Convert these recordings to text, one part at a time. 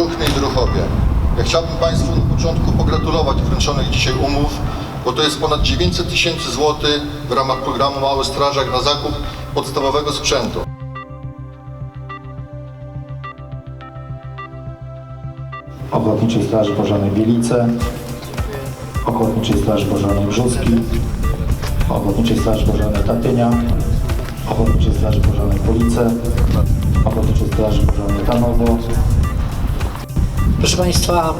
Druhny i Druchowie. Ja chciałbym Państwu na początku pogratulować wręczonych dzisiaj umów, bo to jest ponad 900 tysięcy złotych w ramach programu Mały Strażak na zakup podstawowego sprzętu. Ochotniczej Straży Pożarnej Bielice, Ochotniczej Straży Pożarnej Brzuski, Ochotniczej Straży Pożarnej Tatynia, Ochotniczej Straży Pożarnej Police, Ochotniczej Straży Pożarnej Tanowo, Proszę Państwa,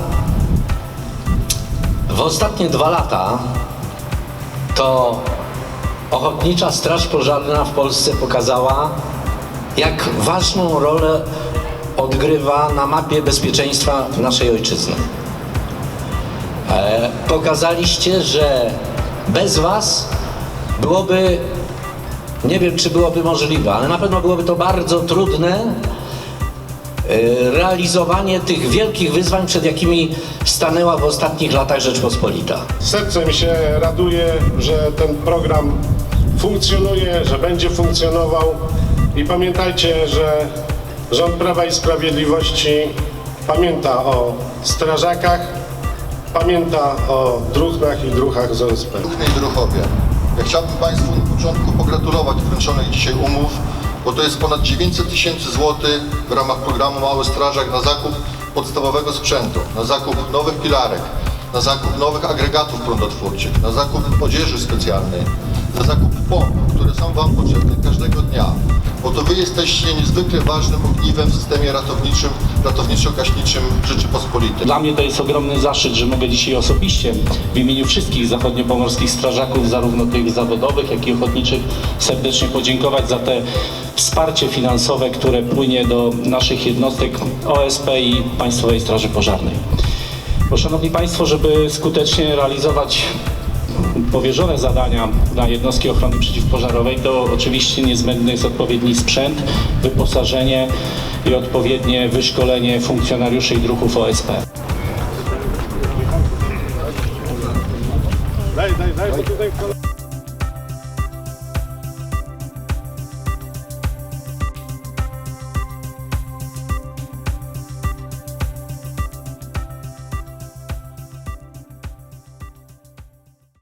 w ostatnie dwa lata to Ochotnicza Straż Pożarna w Polsce pokazała, jak ważną rolę odgrywa na mapie bezpieczeństwa naszej ojczyzny. E, pokazaliście, że bez Was byłoby, nie wiem czy byłoby możliwe, ale na pewno byłoby to bardzo trudne realizowanie tych wielkich wyzwań, przed jakimi stanęła w ostatnich latach Rzeczpospolita. Sercem się raduję, że ten program funkcjonuje, że będzie funkcjonował i pamiętajcie, że rząd Prawa i Sprawiedliwości pamięta o strażakach, pamięta o druchnach i druchach z OSP. Druhny i Druchowie. Ja chciałbym Państwu na początku pogratulować wręczonych dzisiaj umów, bo to jest ponad 900 tysięcy złotych w ramach programu Mały Strażak na zakup podstawowego sprzętu, na zakup nowych pilarek, na zakup nowych agregatów prądotwórczych, na zakup odzieży specjalnej, na zakup pomp, które są Wam potrzebne każdego dnia, bo to Wy jesteście niezwykle ważnym ogniwem w systemie ratowniczym, ratowniczo-gaśniczym Rzeczypospolitej. Dla mnie to jest ogromny zaszczyt, że mogę dzisiaj osobiście w imieniu wszystkich zachodniopomorskich strażaków, zarówno tych zawodowych, jak i ochotniczych, serdecznie podziękować za te wsparcie finansowe, które płynie do naszych jednostek OSP i Państwowej Straży Pożarnej. Bo Szanowni Państwo, żeby skutecznie realizować powierzone zadania dla jednostki ochrony przeciwpożarowej, to oczywiście niezbędny jest odpowiedni sprzęt, wyposażenie i odpowiednie wyszkolenie funkcjonariuszy i druhów OSP. Daj, daj, daj, tutaj